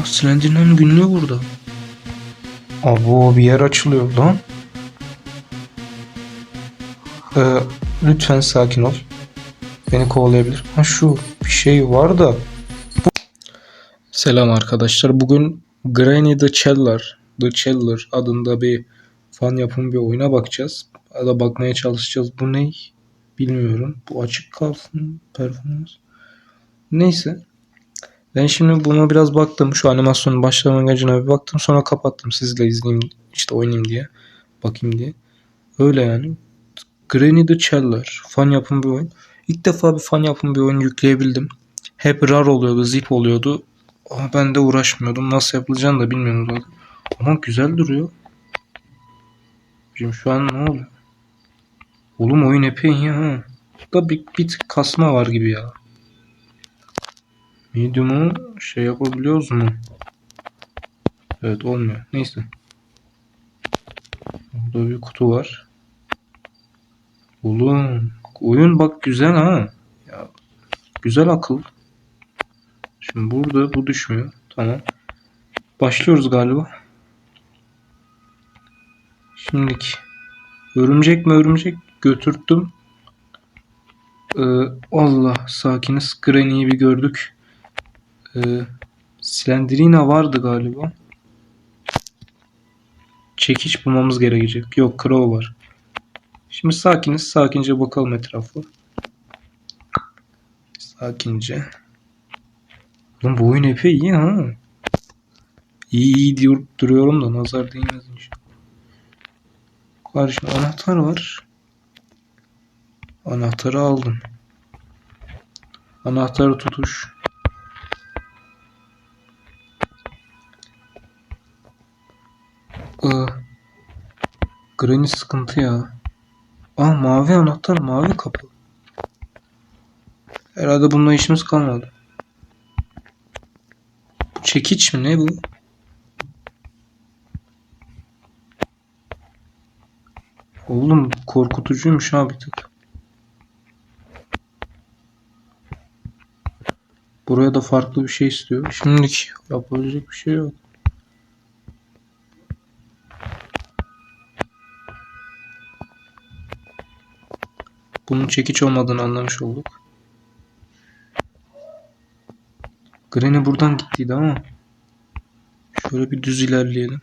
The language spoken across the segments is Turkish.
Aa Slenderman günlüğü burada. Abo bir yer açılıyor lan. Ee, lütfen sakin ol. Beni kovalayabilir. Ha şu bir şey var da. Selam arkadaşlar. Bugün Granny the Cellar, The Cellar adında bir fan yapım bir oyuna bakacağız. Ya da bakmaya çalışacağız. Bu ne? Bilmiyorum. Bu açık kalsın performans. Neyse. Ben şimdi buna biraz baktım. Şu animasyonun başlangıcına bir baktım. Sonra kapattım. Sizle izleyeyim. işte oynayayım diye. Bakayım diye. Öyle yani. Granny the Cellar. Fan yapım bir oyun. İlk defa bir fan yapım bir oyun yükleyebildim. Hep rar oluyordu, zip oluyordu. Ama ben de uğraşmıyordum. Nasıl yapılacağını da bilmiyorum zaten. Ama güzel duruyor. Şimdi şu an ne oluyor? Oğlum oyun epey ha. Da bir, bir tık kasma var gibi ya. Medium'u şey yapabiliyoruz mu? Evet olmuyor. Neyse. Burada bir kutu var. Oğlum oyun bak güzel ha. Ya, güzel akıl. Şimdi burada bu düşmüyor. Tamam. Başlıyoruz galiba. Şimdiki. Örümcek mi örümcek götürttüm. Ee, Allah sakiniz. Granny'yi bir gördük. Ee, Slendrina vardı galiba. Çekiç bulmamız gerekecek. Yok Crow var. Şimdi sakiniz. Sakince bakalım etrafı. Sakince. Oğlum bu oyun epey iyi ha. İyi iyi diyor, duruyorum da nazar değmez inşallah. Karşımda anahtar var. Anahtarı aldım. Anahtarı tutuş. Granny sıkıntı ya. Aa mavi anahtar mavi kapı. Herhalde bununla işimiz kalmadı. Bu çekiç mi ne bu? Oğlum korkutucuymuş ha bir tık. Buraya da farklı bir şey istiyor. Şimdilik yapabilecek bir şey yok. Bunun çekiç olmadığını anlamış olduk. Granny buradan gittiydi ama. Şöyle bir düz ilerleyelim.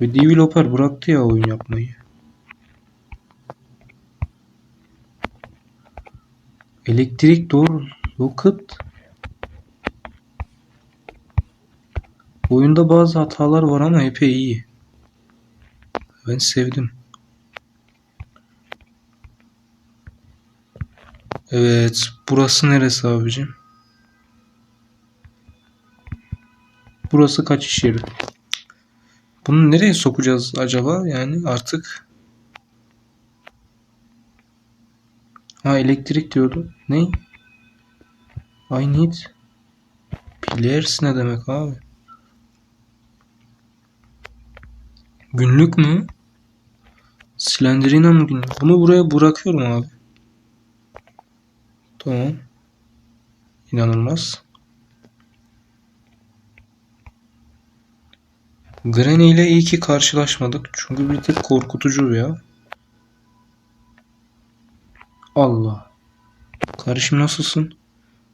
Ve developer bıraktı ya oyun yapmayı. Elektrik doğru. Rocket. Oyunda bazı hatalar var ama epey iyi. Ben sevdim. Evet. Burası neresi abicim? Burası kaçış yeri. Bunu nereye sokacağız acaba? Yani artık Ha elektrik diyordu. Ne? I need Players ne demek abi? Günlük mü? Slenderina mı günlük? Bunu buraya bırakıyorum abi. Tamam. İnanılmaz. Granny ile iyi ki karşılaşmadık. Çünkü bir tık korkutucu ya. Allah. Karışım nasılsın?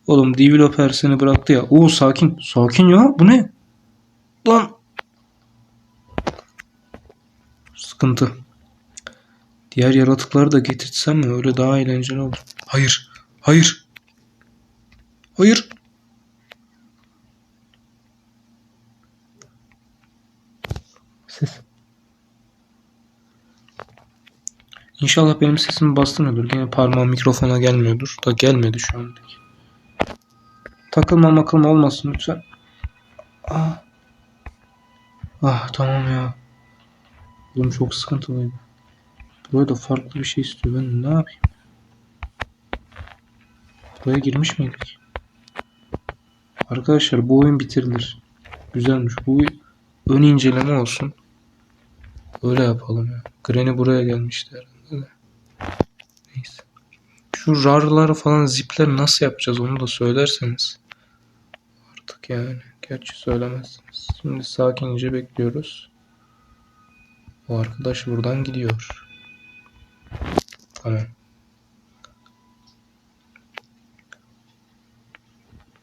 Oğlum developer seni bıraktı ya. Oo sakin. Sakin ya. Bu ne? Lan. Sıkıntı. Diğer yaratıkları da getirtsem mi? Öyle daha eğlenceli olur. Hayır. Hayır. Hayır. Ses. İnşallah benim sesimi bastırmıyordur. Gene parmağım mikrofona gelmiyordur. Da gelmedi şu an. Takılma makılma olmasın lütfen. Ah. Ah tamam ya. Oğlum çok sıkıntılıydı. Buraya da farklı bir şey istiyor. Ben ne yapayım? Buraya girmiş miydik? Arkadaşlar bu oyun bitirilir. Güzelmiş. Bu ön inceleme olsun. Öyle yapalım ya. Granny buraya gelmişti herhalde de. Neyse. Şu rarları falan zipler nasıl yapacağız onu da söylerseniz. Artık yani. Gerçi söylemezsiniz. Şimdi sakince bekliyoruz. O arkadaş buradan gidiyor. Tamam.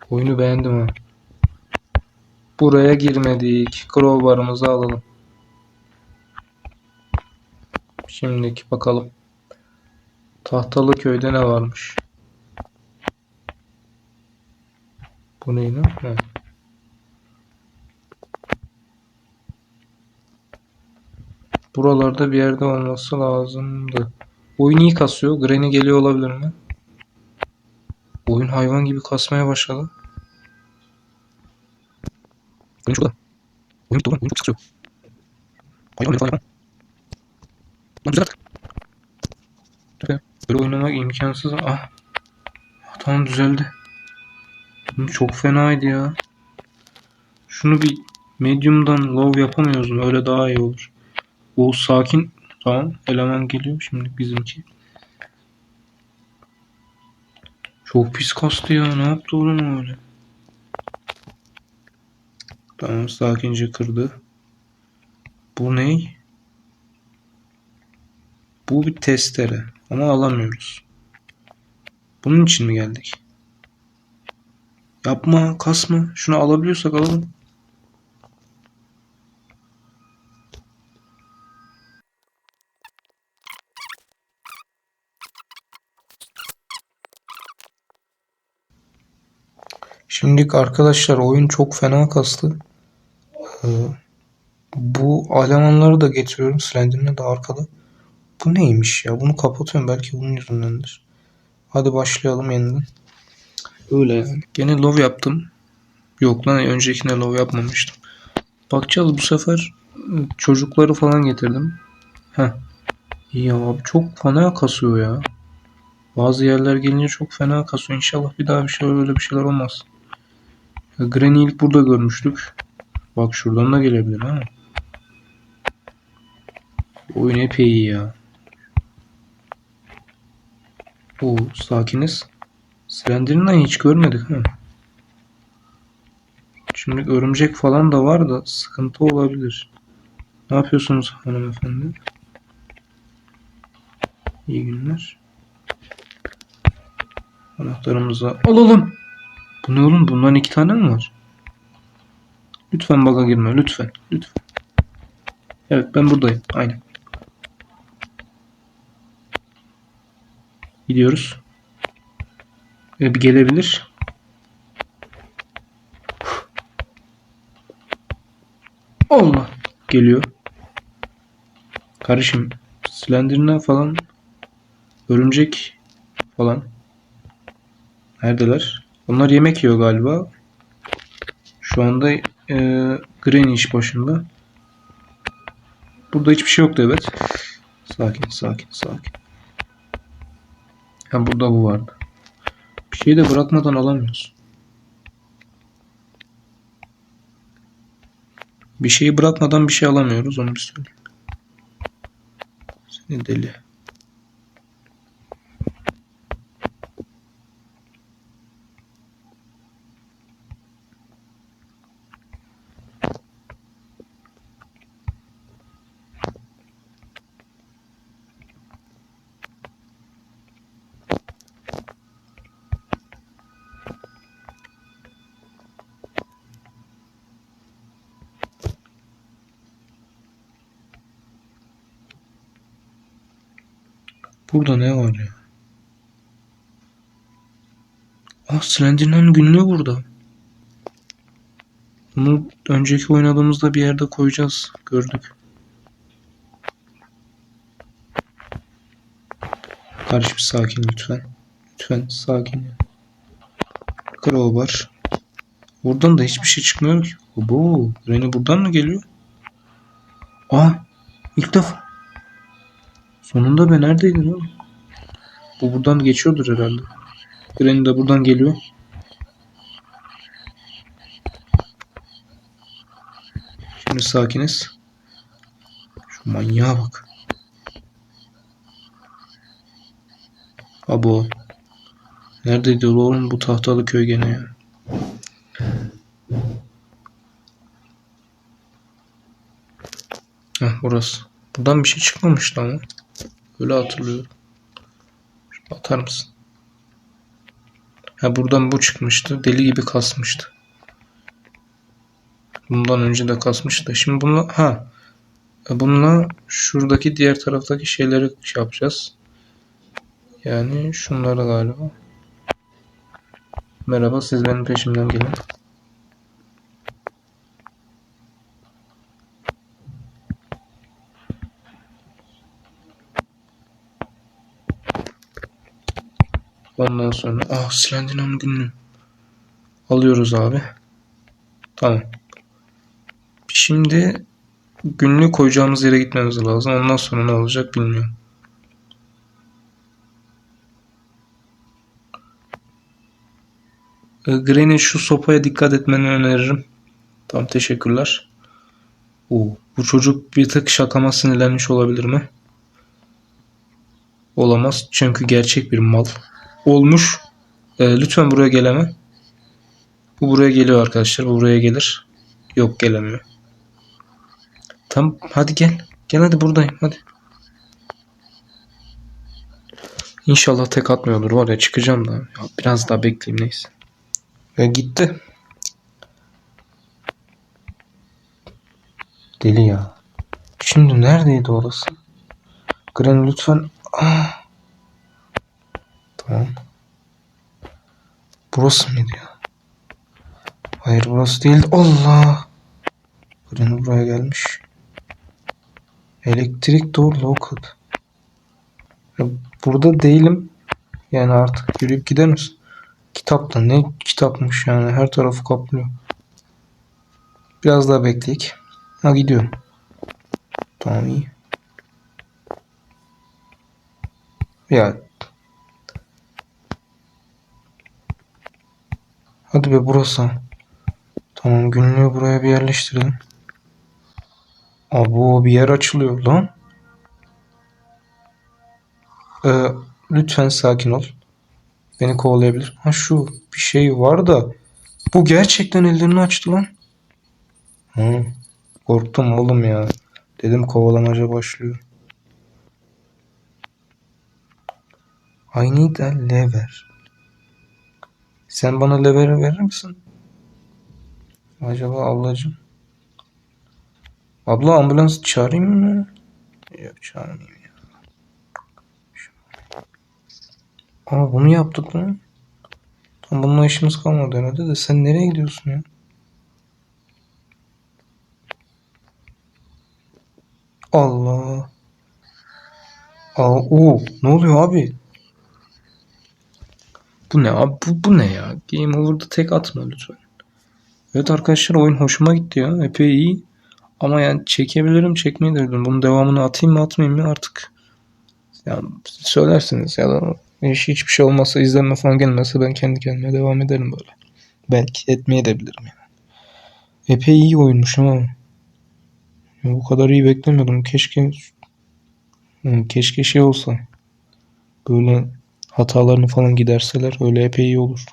Oyunu beğendim ha. Buraya girmedik. Crowbar'ımızı alalım. Şimdiki bakalım. Tahtalı köyde ne varmış? Bu ne lan? Ha. Buralarda bir yerde olması lazımdı. Oyun iyi kasıyor. Granny geliyor olabilir mi? Oyun hayvan gibi kasmaya başladı. Oyun şurada. Oyun bitti oğlum. Oyun çok kasıyor. Hayvan hayvan hayvan. Lan düzelt. Böyle, böyle oynamak imkansız. Ah. Tamam düzeldi. Çok fenaydı ya. Şunu bir medium'dan low yapamıyoruz mu? Öyle daha iyi olur. O sakin. Tamam. Eleman geliyor şimdi bizimki. Çok pis kastı ya. Ne yaptı oğlum öyle? Tamam sakince kırdı. Bu ne? Bu bir testere. Ama alamıyoruz. Bunun için mi geldik? Yapma, kasma. Şunu alabiliyorsak alalım. Şimdilik arkadaşlar oyun çok fena kastı. Ee, bu elemanları da getiriyorum. Slenderman de arkada. Bu neymiş ya? Bunu kapatıyorum. Belki bunun yüzündendir. Hadi başlayalım yeniden. Öyle yani. Gene love yaptım. Yok lan öncekine love yapmamıştım. Bakacağız bu sefer ıı, çocukları falan getirdim. Heh. Ya abi çok fena kasıyor ya. Bazı yerler gelince çok fena kasıyor. İnşallah bir daha bir şey öyle bir şeyler olmaz. Ya Granny ilk burada görmüştük. Bak şuradan da gelebilir ha. Oyun epey iyi ya. Oo sakiniz. Slenderman'ı hiç görmedik ha. Şimdi örümcek falan da var da sıkıntı olabilir. Ne yapıyorsunuz hanımefendi? İyi günler. Anahtarımızı alalım. Bu ne oğlum? Bundan iki tane mi var? Lütfen baga girme. Lütfen. Lütfen. Evet ben buradayım. Aynen. Gidiyoruz. Ve bir gelebilir. Allah. Geliyor. Karışım. Slenderman falan. Örümcek falan. Neredeler? Onlar yemek yiyor galiba. Şu anda e, Granny iş başında. Burada hiçbir şey yoktu evet. Sakin, sakin, sakin. Ha burada bu vardı. Bir şeyi de bırakmadan alamıyoruz. Bir şeyi bırakmadan bir şey alamıyoruz onu bir söyleyeyim. Seni deli. Burada ne var ya? Ah Slenderman günlüğü burada. Bunu önceki oynadığımızda bir yerde koyacağız. Gördük. Kardeş bir sakin lütfen. Lütfen sakin. Crowbar. Buradan da hiçbir şey çıkmıyor ki. Obo, Reni buradan mı geliyor? Aa, ilk defa. Sonunda be neredeydin oğlum? Bu buradan geçiyordur herhalde. Granny de buradan geliyor. Şimdi sakiniz. Şu manyağa bak. Abo. Neredeydi oğlum bu tahtalı köy gene ya. Heh, burası. Buradan bir şey çıkmamıştı ama. Öyle hatırlıyorum. Atar mısın? Ha buradan bu çıkmıştı. Deli gibi kasmıştı. Bundan önce de kasmıştı. Şimdi bununla ha bununla şuradaki diğer taraftaki şeyleri şey yapacağız. Yani şunları galiba. Merhaba siz benim peşimden gelin. Ondan sonra ah Silendina'nın günlüğü. Alıyoruz abi. Tamam. Şimdi günlüğü koyacağımız yere gitmemiz lazım. Ondan sonra ne olacak bilmiyorum. Ee, Granny şu sopaya dikkat etmeni öneririm. Tamam teşekkürler. Oo, bu çocuk bir tık şakama sinirlenmiş olabilir mi? Olamaz çünkü gerçek bir mal. Olmuş. Ee, lütfen buraya geleme. Bu buraya geliyor arkadaşlar. Bu buraya gelir. Yok gelemiyor. Tamam hadi gel. Gel hadi buradayım hadi. İnşallah tek atmıyordur var ya çıkacağım da. Ya biraz daha bekleyeyim neyse. Ve gitti. Deli ya. Şimdi neredeydi orası? Gren lütfen. Ah. Tamam. Burası mıydı ya? Hayır burası değil. Allah. Gren buraya gelmiş. Elektrik door locked. Burada değilim. Yani artık yürüyüp gider misin? Kitapta ne kitapmış yani her tarafı kaplıyor. Biraz daha bekleyek. Ha gidiyorum. Tamam iyi. Ya. Hadi be burası. Tamam günlüğü buraya bir yerleştirelim. Abo bir yer açılıyor lan. Ee, lütfen sakin ol. Beni kovalayabilir. Ha şu bir şey var da bu gerçekten ellerini açtı lan. Hı, korktum oğlum ya. Dedim kovalamaca başlıyor. I need a lever. Sen bana leveri verir misin? Acaba ablacığım? Abla ambulans çağırayım mı? Yok çağırmayayım ya. Ama bunu yaptık lan. Tam bununla işimiz kalmadı herhalde de sen nereye gidiyorsun ya? Allah. Aa, oo, ne oluyor abi? Bu ne abi? Bu, bu ne ya? Game Over'da tek atma lütfen. Evet arkadaşlar oyun hoşuma gitti ya. Epey iyi. Ama yani çekebilirim çekmeyi de bilirim. Bunun devamını atayım mı atmayayım mı artık. Yani söylersiniz ya da hiç, hiçbir şey olmazsa izlenme falan gelmezse ben kendi kendime devam ederim böyle. Belki etmeye de bilirim yani. Epey iyi oyunmuş ama. Ya bu kadar iyi beklemiyordum. Keşke keşke şey olsa. Böyle hatalarını falan giderseler öyle epey iyi olur.